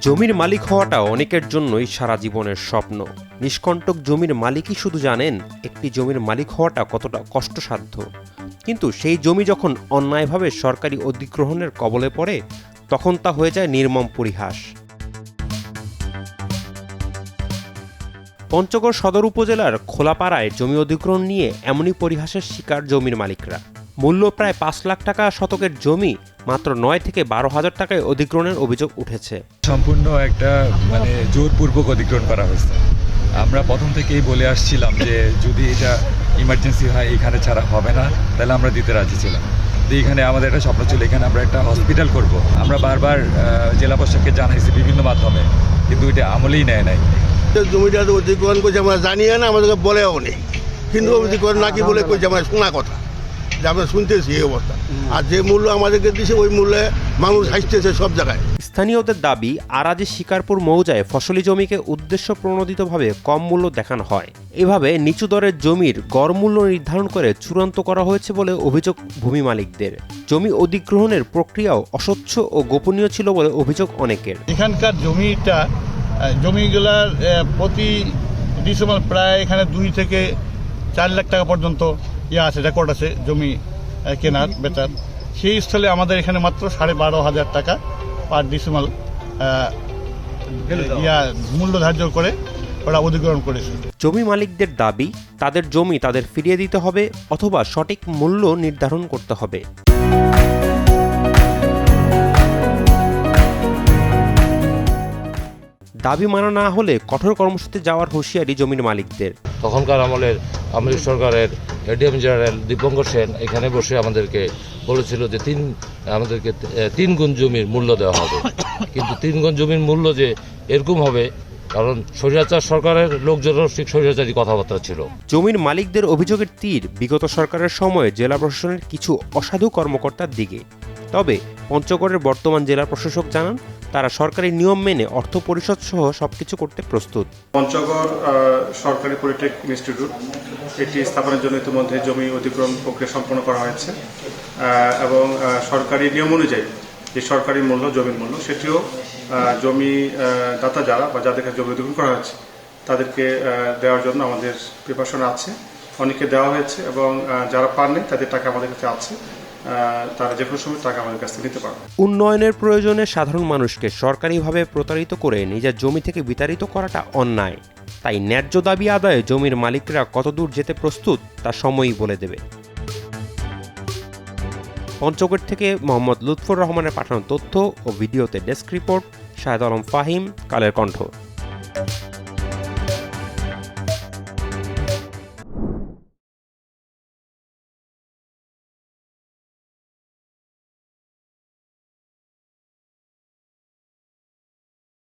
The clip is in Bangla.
জমির মালিক হওয়াটা অনেকের জন্যই সারা জীবনের স্বপ্ন। নিষ্কণ্টক জমির মালিকই শুধু জানেন একটি জমির মালিক হওয়াটা কতটা কষ্টসাধ্য। কিন্তু সেই জমি যখন অন্যায়ভাবে সরকারি অধিগ্রহণের কবলে পড়ে, তখন তা হয়ে যায় নির্মম পরিহাস। পঞ্চগড় সদর উপজেলার খোলাপাড়ায় জমি অধিগ্রহণ নিয়ে এমনই পরিহাসের শিকার জমির মালিকরা। মূল্য প্রায় পাঁচ লাখ টাকা শতকের জমি মাত্র নয় থেকে বারো হাজার টাকায় অধিগ্রহণের অভিযোগ উঠেছে। সম্পূর্ণ একটা মানে জোরপূর্বক অধিগ্রহণ করা হয়েছে। আমরা প্রথম থেকেই বলে আসছিলাম যে যদি এটা ইমার্জেন্সি হয় এখানে ছাড়া হবে না তাহলে আমরা দিতে রাজি ছিলাম। তো এখানে আমাদের একটা স্বপ্ন ছিল এখানে আমরা একটা হসপিটাল করব। আমরা বারবার জেলা প্রশাসনকে জানাইছি বিভিন্ন মাধ্যমে কিন্তু এটা আমলেই নেয় নাই। তো জমিটা অধিগ্রহণ করছে আমরা জানিয়ে না আমাদেরকে বলেও নেই। কিন্তু অধিগ্রহণ নাকি বলে করছে আমরা শোনা কথা। যে আমরা শুনতেছি এই অবস্থা। আর যে মূল্য আমাদেরকে দিছে ওই মূল্যে মানুষ হাসতেছে সব জায়গায়। স্থানীয়দের দাবি আরাজে শিকারপুর মৌজায় ফসলি জমিকে উদ্দেশ্য প্রণোদিতভাবে কম মূল্য দেখানো হয়। এভাবে নিচু দরের জমির গড় মূল্য নির্ধারণ করে চূড়ান্ত করা হয়েছে বলে অভিযোগ ভূমি মালিকদের। জমি অধিগ্রহণের প্রক্রিয়াও অস্বচ্ছ ও গোপনীয় ছিল বলে অভিযোগ অনেকের। এখানকার জমিটা জমিগুলার প্রতি ডিসেম্বর প্রায় এখানে দুই থেকে চার লাখ টাকা পর্যন্ত ইয়ে আছে রেকর্ড আছে জমি কেনার বেচার। সেই স্থলে আমাদের এখানে মাত্র সাড়ে বারো হাজার টাকা পার ডিসিমাল ইয়া মূল্য ধার্য করে ওরা অধিগ্রহণ করেছে। জমি মালিকদের দাবি তাদের জমি তাদের ফিরিয়ে দিতে হবে অথবা সঠিক মূল্য নির্ধারণ করতে হবে। দাবি মানা না হলে কঠোর কর্মসূচিতে যাওয়ার হুঁশিয়ারি জমির মালিকদের। তখনকার আমলের আওয়ামী সরকারের এডিএম জেনারেল দীপঙ্কর সেন এখানে বসে আমাদেরকে বলেছিল যে তিন আমাদেরকে তিন গুণ জমির মূল্য দেওয়া হবে। কিন্তু তিন গুণ জমির মূল্য যে এরকম হবে কারণ স্বৈরাচার সরকারের লোকজনেরও ঠিক স্বৈরাচারী কথাবার্তা ছিল। জমির মালিকদের অভিযোগের তীর বিগত সরকারের সময়ে জেলা প্রশাসনের কিছু অসাধু কর্মকর্তার দিকে। তবে পঞ্চগড়ের বর্তমান জেলা প্রশাসক জানান তারা সরকারি নিয়ম মেনে অর্থ পরিশোধ সহ সবকিছু করতে প্রস্তুত। পঞ্চগড় সরকারি পলিটেক ইনস্টিটিউট, এটি স্থাপনের জন্য ইতিমধ্যে জমি অধিগ্রহণ প্রক্রিয়া সম্পন্ন করা হয়েছে। এবং সরকারি নিয়ম অনুযায়ী যে সরকারি মূল্য, জমির মূল্য, সেটিও জমি দাতা যারা বা যাদের কাছে জমি অধিগ্রহণ করা হয়েছে, তাদেরকে দেওয়ার জন্য আমাদের প্রিপারেশন আছে। অনেকে দেওয়া হয়েছে এবং যারা পাননি, তাদের টাকা আমাদের কাছে আছে। তারা যে কোনো সময় টাকা আমাদের কাছ থেকে নিতে পারবে। উন্নয়নের প্রয়োজনে সাধারণ মানুষকে সরকারিভাবে প্রতারিত করে নিজের জমি থেকে বিতাড়িত করাটা অন্যায়। তাই ন্যায্য দাবি আদায়ে জমির মালিকরা কতদূর যেতে প্রস্তুত, তা সময়ই বলে দেবে। পঞ্চগড় থেকে মোহাম্মদ লুৎফর রহমানের পাঠানো তথ্য ও ভিডিওতে ডেস্ক রিপোর্ট শাহেদ আলম ফাহিম, কালের কণ্ঠ।